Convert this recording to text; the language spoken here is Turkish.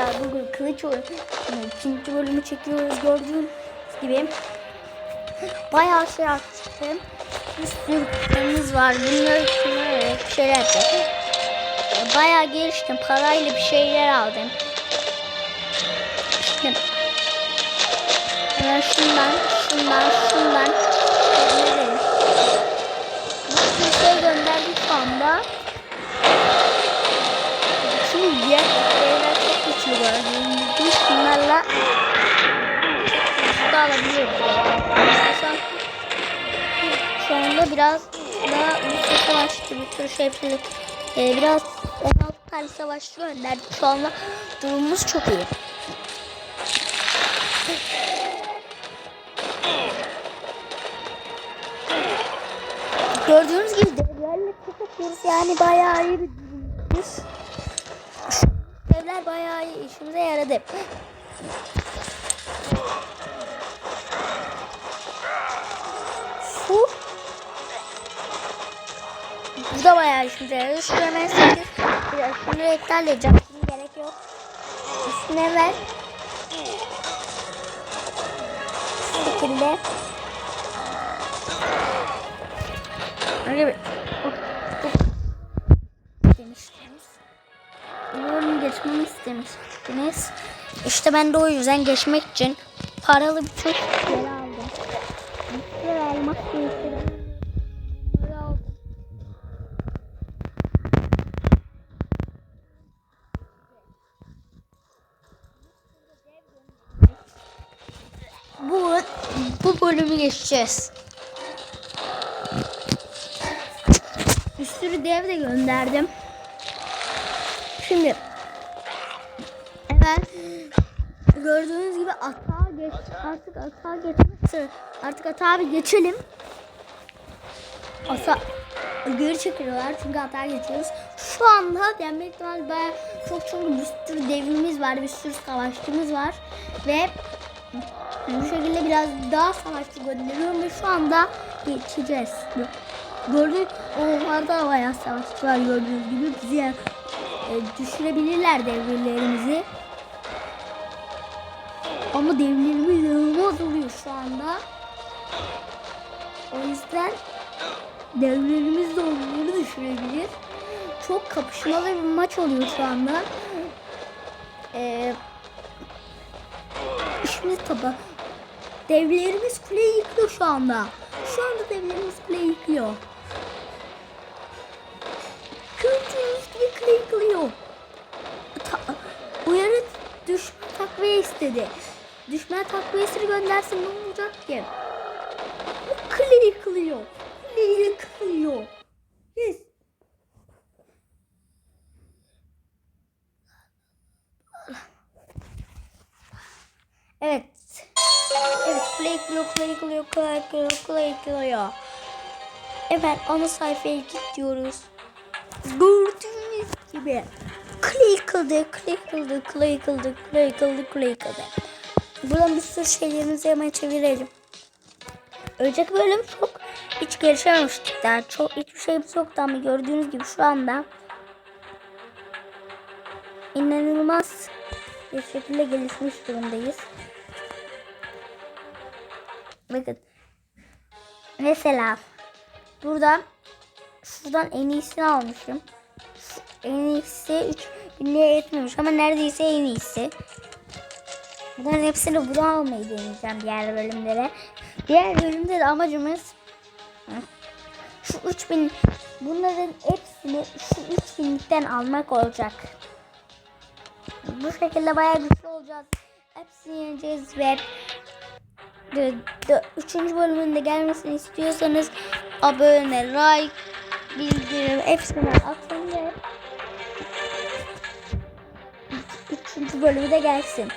arkadaşlar bugün kılıç oyunu ikinci bölümü çekiyoruz gördüğünüz gibi. Bayağı şey açtım. Bir sürü var. Bunları şunları bir şeyler yapacağım. Bayağı geliştim. Parayla bir şeyler aldım. Şimdi hemen şundan, şundan, şundan. Bir şey gönderdik şu anda. Da alabiliyoruz. Şu, an, şu anda biraz daha bir savaşçı bir şey yapıyor. Ee, biraz 16 tane savaşçı gönderdik. Şu anda durumumuz çok iyi. Gördüğünüz gibi devlerle çok yapıyoruz. Yani bayağı iyi bir durumdayız. Devler bayağı iyi işimize yaradı. Bu da bayağı yaradı. Şunu hemen sildir. Biraz şunu iptal edeceğim. Şimdi gerek yok. Üstüne ver. Şu şekilde. Öyle bir. Demiştiniz. Bunu geçmemi istemiştiniz. İşte ben de o yüzden geçmek için paralı bir çok aldım. Bir elmas değiştirdim. Bunları aldım. Bu, bu bölümü geçeceğiz. Bir sürü dev de gönderdim. Şimdi hemen gördüğünüz gibi atağa geç artık atağa geçmek. Artık atağa bir geçelim. Ata geri çekiliyorlar çünkü atağa geçiyoruz. Şu anda yani büyük bayağı çok çünkü bir sürü devimiz var, bir sürü savaşçımız var ve bu şekilde biraz daha savaşçı gönderiyorum ve şu anda geçeceğiz. Gördük onlarda bayağı savaşçı var gördüğünüz gibi bizi e, düşürebilirler devrirlerimizi. Ama devlerimiz inanılmaz oluyor şu anda. O yüzden devlerimiz de onları düşürebilir. Çok kapışmalı bir maç oluyor şu anda. Ee, işimiz tabi. Devlerimiz kuleyi yıkıyor şu anda. Şu anda devlerimiz kuleyi yıkıyor. Gördüğünüz gibi kule yıkılıyor. Ta- uyarı düşman takviye istedi. Düşman takviyesini göndersin ne olacak ki? Bu kule yıkılıyor. Kule yıkılıyor. Evet. Evet kule yıkılıyor, kule yıkılıyor, kule yıkılıyor, kule yıkılıyor. Evet ana sayfaya git diyoruz. Gördüğünüz gibi kule yıkıldı, kule yıkıldı, kule yıkıldı, kule yıkıldı, kule yıkıldı. Buradan bir sürü şeylerimizi hemen çevirelim. Önceki bölüm çok hiç gelişememiştik daha. Çok hiçbir şeyimiz yoktu ama gördüğünüz gibi şu anda inanılmaz bir şekilde gelişmiş durumdayız. Bakın. Mesela buradan şuradan en iyisini almışım. En iyisi 3 binliğe etmemiş ama neredeyse en iyisi. Bunların hepsini buradan almayı deneyeceğim diğer bölümlere. Diğer bölümde de amacımız şu 3000 bunların hepsini şu 3000'likten almak olacak. Bu şekilde bayağı güçlü olacağız. Hepsini yeneceğiz ve de, de, üçüncü bölümün de gelmesini istiyorsanız abone, like, bildirim hepsini atın ve üçüncü bölümü de gelsin.